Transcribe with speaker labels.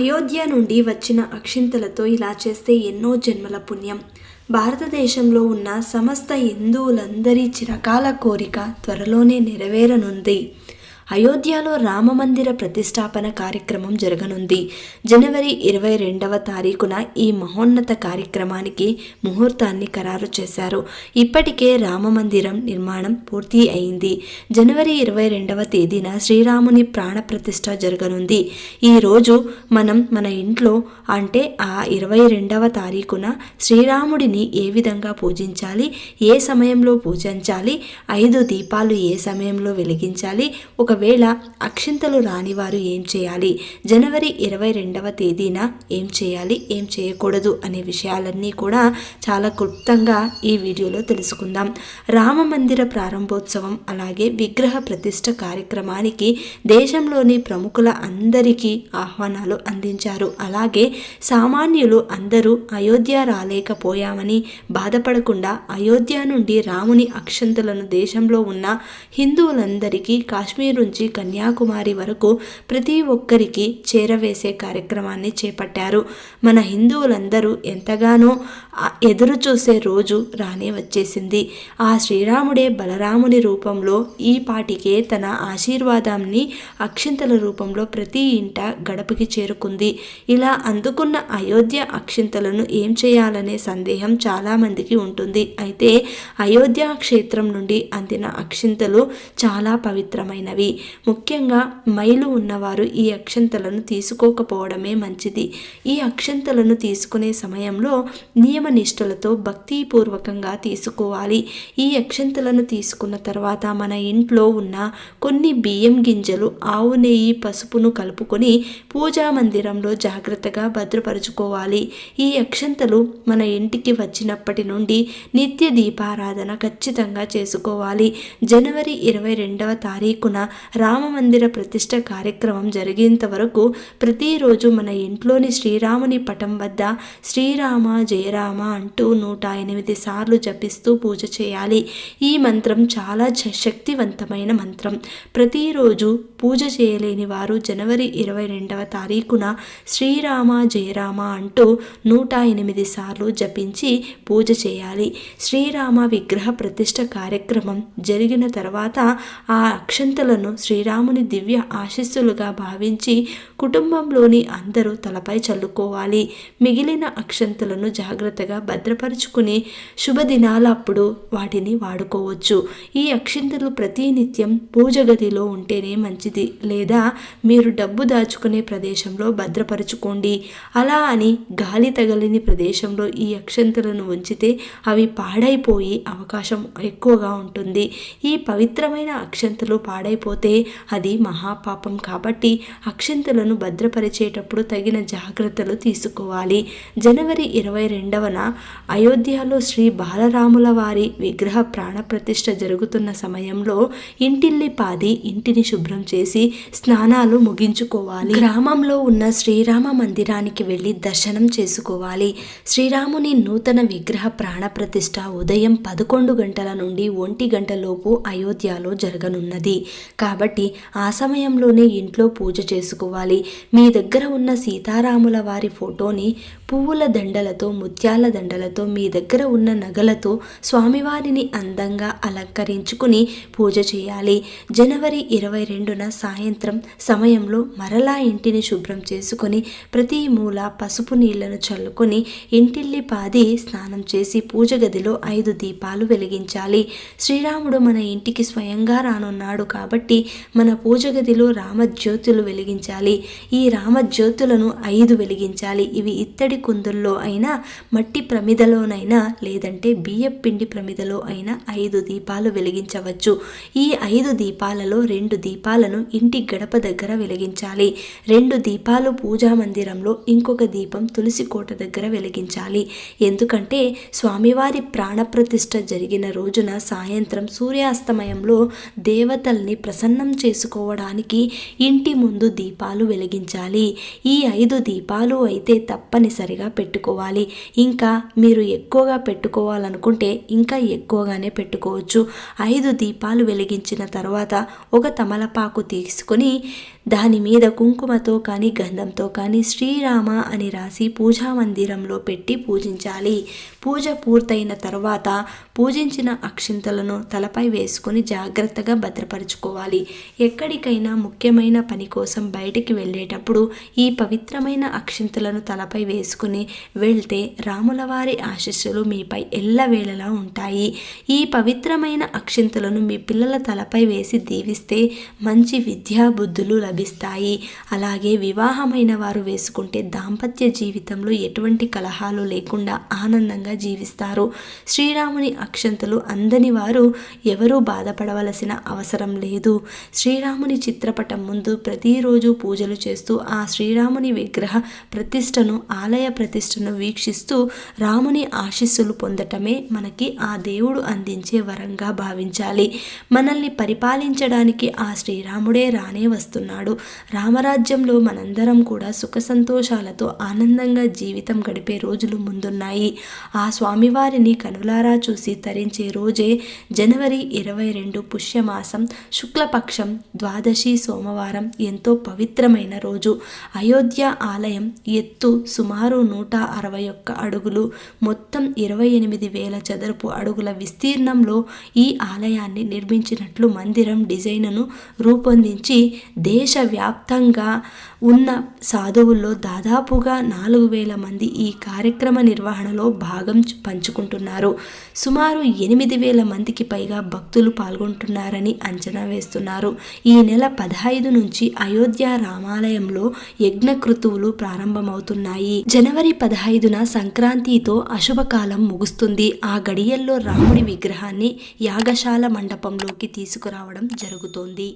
Speaker 1: అయోధ్య నుండి వచ్చిన అక్షింతలతో ఇలా చేస్తే ఎన్నో జన్మల పుణ్యం. భారతదేశంలో ఉన్న సమస్త హిందువులందరి చిరకాల కోరిక త్వరలోనే నెరవేరనుంది. అయోధ్యలో రామమందిర ప్రతిష్టాపన కార్యక్రమం జరగనుంది. జనవరి ఇరవై రెండవ తారీఖున ఈ మహోన్నత కార్యక్రమానికి ముహూర్తాన్ని ఖరారు చేశారు. ఇప్పటికే రామమందిరం నిర్మాణం పూర్తి అయింది. జనవరి ఇరవై రెండవ తేదీన శ్రీరాముని ప్రాణ ప్రతిష్ట జరగనుంది. ఈరోజు మనం మన ఇంట్లో అంటే ఆ ఇరవై రెండవ తారీఖున శ్రీరాముడిని ఏ విధంగా పూజించాలి? ఏ సమయంలో పూజించాలి? ఐదు దీపాలు ఏ సమయంలో వెలిగించాలి? ఒక ఒకవేళ అక్షింతలు రాని వారు ఏం చేయాలి? జనవరి ఇరవై రెండవ తేదీన ఏం చేయాలి? ఏం చేయకూడదు అనే విషయాలన్నీ కూడా చాలా క్లుప్తంగా ఈ వీడియోలో తెలుసుకుందాం. రామ మందిర ప్రారంభోత్సవం అలాగే విగ్రహ ప్రతిష్ట కార్యక్రమానికి దేశంలోని ప్రముఖుల అందరికీ ఆహ్వానాలు అందించారు. అలాగే సామాన్యులు అందరూ అయోధ్య రాలేకపోయామని బాధపడకుండా అయోధ్య నుండి రాముని అక్షంతలను దేశంలో ఉన్న హిందువులందరికీ కాశ్మీరు నుంచి కన్యాకుమారి వరకు ప్రతి ఒక్కరికి చేరవేసే కార్యక్రమాన్ని చేపట్టారు. మన హిందువులందరూ ఎంతగానో ఎదురు చూసే రోజు రానే వచ్చేసింది. ఆ శ్రీరాముడే బలరాముని రూపంలో ఈ పాటికే తన ఆశీర్వాదాన్ని అక్షింతల రూపంలో ప్రతి ఇంట గడపకి చేరుకుంది. ఇలా అందుకున్న అయోధ్య అక్షింతలను ఏం చేయాలనే సందేహం చాలామందికి ఉంటుంది. అయితే అయోధ్య క్షేత్రం నుండి అందిన అక్షింతలు చాలా పవిత్రమైనవి. ముఖ్యంగా మైలు ఉన్నవారు ఈ అక్షంతలను తీసుకోకపోవడమే మంచిది. ఈ అక్షంతలను తీసుకునే సమయంలో నియమ నిష్ఠలతో భక్తిపూర్వకంగా తీసుకోవాలి. ఈ అక్షంతలను తీసుకున్న తర్వాత మన ఇంట్లో ఉన్న కొన్ని బియ్యం గింజలు ఆవు నెయ్యి పసుపును కలుపుకొని పూజా మందిరంలో జాగ్రత్తగా భద్రపరుచుకోవాలి. ఈ అక్షంతలు మన ఇంటికి వచ్చినప్పటి నుండి నిత్య దీపారాధన ఖచ్చితంగా చేసుకోవాలి. జనవరి ఇరవై రెండవ తారీఖున రామమందిర ప్రతిష్ట కార్యక్రమం జరిగేంత వరకు ప్రతిరోజు మన ఇంట్లోని శ్రీరాముని పటం వద్ద శ్రీరామ జయరామ అంటూ నూట ఎనిమిది సార్లు జపిస్తూ పూజ చేయాలి. ఈ మంత్రం చాలా శ- శక్తివంతమైన మంత్రం. ప్రతిరోజు పూజ చేయలేని వారు జనవరి ఇరవై రెండవ తారీఖున శ్రీరామ జయరామ అంటూ నూట ఎనిమిది సార్లు జపించి పూజ చేయాలి. శ్రీరామ విగ్రహ ప్రతిష్ట కార్యక్రమం జరిగిన తర్వాత ఆ అక్షంతలను శ్రీరాముని దివ్య ఆశీస్సులుగా భావించి కుటుంబంలోని అందరూ తలపై చల్లుకోవాలి. మిగిలిన అక్షంతలను జాగ్రత్తగా భద్రపరుచుకుని శుభదినాలప్పుడు వాటిని వాడుకోవచ్చు. ఈ అక్షింతలు ప్రతినిత్యం పూజ గదిలో ఉంటేనే మంచిది. లేదా మీరు డబ్బు దాచుకునే ప్రదేశంలో భద్రపరుచుకోండి. అలా అని గాలి తగలిని ప్రదేశంలో ఈ అక్షంతలను ఉంచితే అవి పాడైపోయి అవకాశం ఎక్కువగా ఉంటుంది. ఈ పవిత్రమైన అక్షంతలు పాడైపోతే అది మహాపాపం కాబట్టి అక్షంతలను భద్రపరిచేటప్పుడు తగిన జాగ్రత్తలు తీసుకోవాలి. జనవరి ఇరవై రెండవన అయోధ్యలో శ్రీ బాలరాముల వారి విగ్రహ ప్రాణప్రతిష్ఠ జరుగుతున్న సమయంలో ఇంటిల్లి పాది ఇంటిని శుభ్రం చేసి స్నానాలు ముగించుకోవాలి. గ్రామంలో ఉన్న శ్రీరామ మందిరానికి వెళ్ళి దర్శనం చేసుకోవాలి. శ్రీరాముని నూతన విగ్రహ ప్రాణప్రతిష్ఠ ఉదయం పదకొండు గంటల నుండి ఒంటి గంటలోపు అయోధ్యలో జరగనున్నది. కాబట్టి ఆ సమయంలోనే ఇంట్లో పూజ చేసుకోవాలి. మీ దగ్గర ఉన్న సీతారాముల వారి ఫోటోని పువ్వుల దండలతో ముత్యాల దండలతో మీ దగ్గర ఉన్న నగలతో స్వామివారిని అందంగా అలంకరించుకుని పూజ చేయాలి. జనవరి ఇరవై రెండున సాయంత్రం సమయంలో మరలా ఇంటిని శుభ్రం చేసుకొని ప్రతి మూల పసుపు నీళ్ళను చల్లుకొని ఇంటిల్లి పాది స్నానం చేసి పూజ గదిలో ఐదు దీపాలు వెలిగించాలి. శ్రీరాముడు మన ఇంటికి స్వయంగా రానున్నాడు కాబట్టి మన పూజ గదిలో రామజ్యోతులు వెలిగించాలి. ఈ రామజ్యోతులను ఐదు వెలిగించాలి. ఇవి ఇత్తడి కుందుల్లో అయినా మట్టి ప్రమిదలోనైనా లేదంటే బియ్యం పిండి ప్రమిదలో అయినా ఐదు దీపాలు వెలిగించవచ్చు. ఈ ఐదు దీపాలలో రెండు దీపాలను ఇంటి గడప దగ్గర వెలిగించాలి. రెండు దీపాలు పూజా మందిరంలో ఇంకొక దీపం తులసి కోట దగ్గర వెలిగించాలి. ఎందుకంటే స్వామివారి ప్రాణప్రతిష్ఠ జరిగిన రోజున సాయంత్రం సూర్యాస్తమయంలో దేవతల్ని ప్రసన్న చేసుకోవడానికి ఇంటి ముందు దీపాలు వెలిగించాలి. ఈ ఐదు దీపాలు అయితే తప్పనిసరిగా పెట్టుకోవాలి. ఇంకా మీరు ఎక్కువగా పెట్టుకోవాలనుకుంటే ఇంకా ఎక్కువగానే పెట్టుకోవచ్చు. ఐదు దీపాలు వెలిగించిన తర్వాత ఒక తమలపాకు తీసుకొని దాని మీద కుంకుమతో కానీ గంధంతో కానీ శ్రీరామ అని రాసి పూజా మందిరంలో పెట్టి పూజించాలి. పూజ పూర్తయిన తర్వాత పూజించిన అక్షింతలను తలపై వేసుకొని జాగ్రత్తగా భద్రపరుచుకోవాలి. ఎక్కడికైనా ముఖ్యమైన పని కోసం బయటికి వెళ్ళేటప్పుడు ఈ పవిత్రమైన అక్షింతలను తలపై వేసుకుని వెళ్తే రాములవారి ఆశస్సులు ఆశీస్సులు మీపై ఎల్లవేళలా ఉంటాయి. ఈ పవిత్రమైన అక్షింతలను మీ పిల్లల తలపై వేసి దీవిస్తే మంచి విద్యా బుద్ధులు లభిస్తాయి అలాగే వివాహమైన వారు వేసుకుంటే దాంపత్య జీవితంలో ఎటువంటి కలహాలు లేకుండా ఆనందంగా జీవిస్తారు. శ్రీరాముని అక్షంతలు అందని వారు ఎవరూ బాధపడవలసిన అవసరం లేదు. శ్రీరాముని చిత్రపటం ముందు ప్రతిరోజు పూజలు చేస్తూ ఆ శ్రీరాముని విగ్రహ ప్రతిష్టను ఆలయ ప్రతిష్టను వీక్షిస్తూ రాముని ఆశీస్సులు పొందటమే మనకి ఆ దేవుడు అందించే వరంగా భావించాలి. మనల్ని పరిపాలించడానికి ఆ శ్రీరాముడే రానే వస్తున్నాడు. రామరాజ్యంలో మనందరం కూడా సుఖ సంతోషాలతో ఆనందంగా జీవితం గడిపే రోజులు ముందున్నాయి. ఆ స్వామివారిని కనులారా చూసి తరించే రోజే జనవరి ఇరవై రెండు పుష్యమాసం శుక్లపక్షం ద్వాదశి సోమవారం ఎంతో పవిత్రమైన రోజు. అయోధ్య ఆలయం ఎత్తు సుమారు నూట అరవై ఒక్క అడుగులు మొత్తం ఇరవై ఎనిమిది వేల చదరపు అడుగుల విస్తీర్ణంలో ఈ ఆలయాన్ని నిర్మించినట్లు మందిరం డిజైన్ను రూపొందించి దేశ ప్రపంచవ్యాప్తంగా ఉన్న సాధువుల్లో దాదాపుగా నాలుగు వేల మంది ఈ కార్యక్రమ నిర్వహణలో భాగం పంచుకుంటున్నారు. సుమారు ఎనిమిది వేల మందికి పైగా భక్తులు పాల్గొంటున్నారని అంచనా వేస్తున్నారు. ఈ నెల పదహైదు నుంచి అయోధ్య రామాలయంలో యజ్ఞ క్రతువులు ప్రారంభమవుతున్నాయి. జనవరి పదహైదున సంక్రాంతితో అశుభకాలం ముగుస్తుంది. ఆ గడియల్లో రాముడి విగ్రహాన్ని యాగశాల మండపంలోకి తీసుకురావడం జరుగుతోంది.